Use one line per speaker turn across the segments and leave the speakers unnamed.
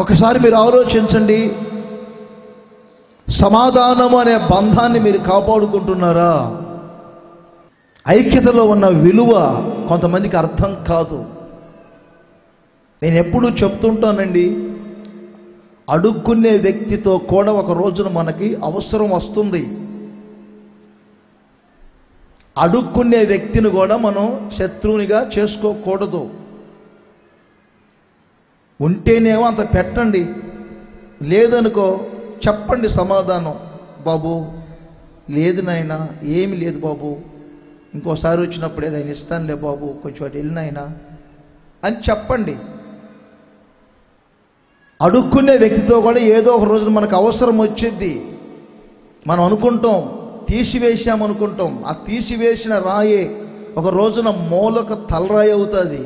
ఒకసారి మీరు ఆలోచించండి. సమాధానం అనే బంధాన్ని మీరు కాపాడుకుంటున్నారా? ఐక్యతలో ఉన్న విలువ కొంతమందికి అర్థం కాదు. నేను ఎప్పుడూ చెప్తుంటానండి అడుక్కునే వ్యక్తితో కూడా ఒక రోజున మనకి అవసరం వస్తుంది. అడుక్కునే వ్యక్తిని కూడా మనం శత్రువునిగా చేసుకోకూడదు. ఉంటేనేమో అంత పెట్టండి. లేదనుకో చెప్పండి సమాధానం. బాబు లేదు నాయన ఏమి లేదు బాబు. ఇంకోసారి వచ్చినప్పుడు ఏదైనా ఇస్తానులే బాబు కొంచెం అటు వెళ్ళినాయనా అని చెప్పండి. అడుక్కునే వ్యక్తితో కూడా ఏదో ఒక రోజున మనకు అవసరం వచ్చింది మనం అనుకుంటాం తీసివేసామనుకుంటాం ఆ తీసివేసిన రాయే ఒక రోజున మూలక తలరాయి అవుతుంది.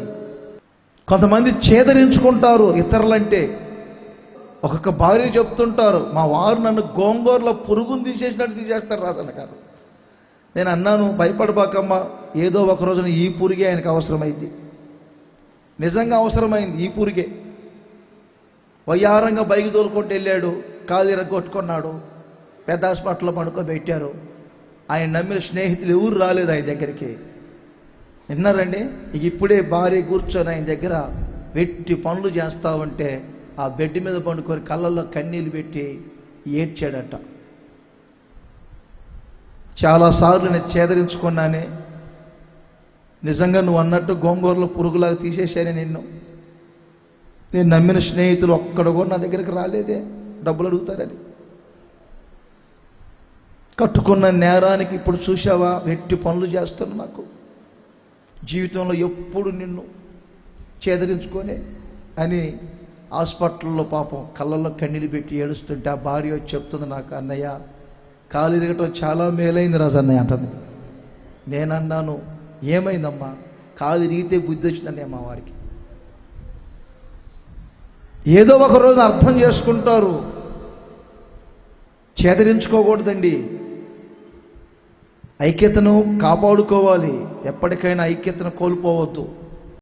కొంతమంది చేదరించుకుంటారు ఇతరులంటే. ఒక్కొక్క భార్య చెప్తుంటారు మా వారు నన్ను గోంగూరలో పురుగును తీసేసినట్టు తీసేస్తారు రాజన్న గారు. నేను అన్నాను భయపడబాకమ్మా ఏదో ఒక రోజున ఈ పురిగే ఆయనకు అవసరమైంది. నిజంగా అవసరమైంది ఈ పురిగే. వయ్యారంగా బైక్ తోలుకుంటూ వెళ్ళాడు కాలు కొట్టుకున్నాడు పెద్ద హాస్పిటల్లో పడుకోబెట్టారు. ఆయన నమ్మిన స్నేహితులు ఎవరు రాలేదు ఆయన దగ్గరికి. విన్నారండి? ఇక ఇప్పుడే భార్య కూర్చొని ఆయన దగ్గర వెట్టి పనులు చేస్తా ఉంటే ఆ బెడ్ మీద పండుకొని కళ్ళల్లో కన్నీళ్ళు పెట్టి ఏడ్చాడట. చాలాసార్లు నేను చేదరించుకున్నానే నిజంగా నువ్వు అన్నట్టు గోంగూరలో పురుగులాగా తీసేశానే నిన్ను. నేను నమ్మిన స్నేహితులు ఒక్కడ కూడా నా దగ్గరికి రాలేదే డబ్బులు అడుగుతారని. కట్టుకున్న నేరానికి ఇప్పుడు చూసావా వెట్టి పనులు చేస్తాను నాకు. జీవితంలో ఎప్పుడు నిన్ను చేదరించుకొని అని హాస్పిటల్లో పాపం కళ్ళల్లో కన్నీళ్ళు పెట్టి ఏడుస్తుంటే ఆ భార్య చెప్తుంది నాకు అన్నయ్య కాలు ఇరగటం చాలా మేలైంది రాజు అన్నయ్య అంటుంది. నేనన్నాను ఏమైందమ్మా? కాలు ఇరిగితే బుద్ధి వచ్చిందన్నయ్య మా వారికి. ఏదో ఒక రోజు అర్థం చేసుకుంటారు. చేదరించుకోకూడదండి. ఐక్యతను కాపాడుకోవాలి. ఎప్పటికైనా ఐక్యతను కోల్పోవద్దు.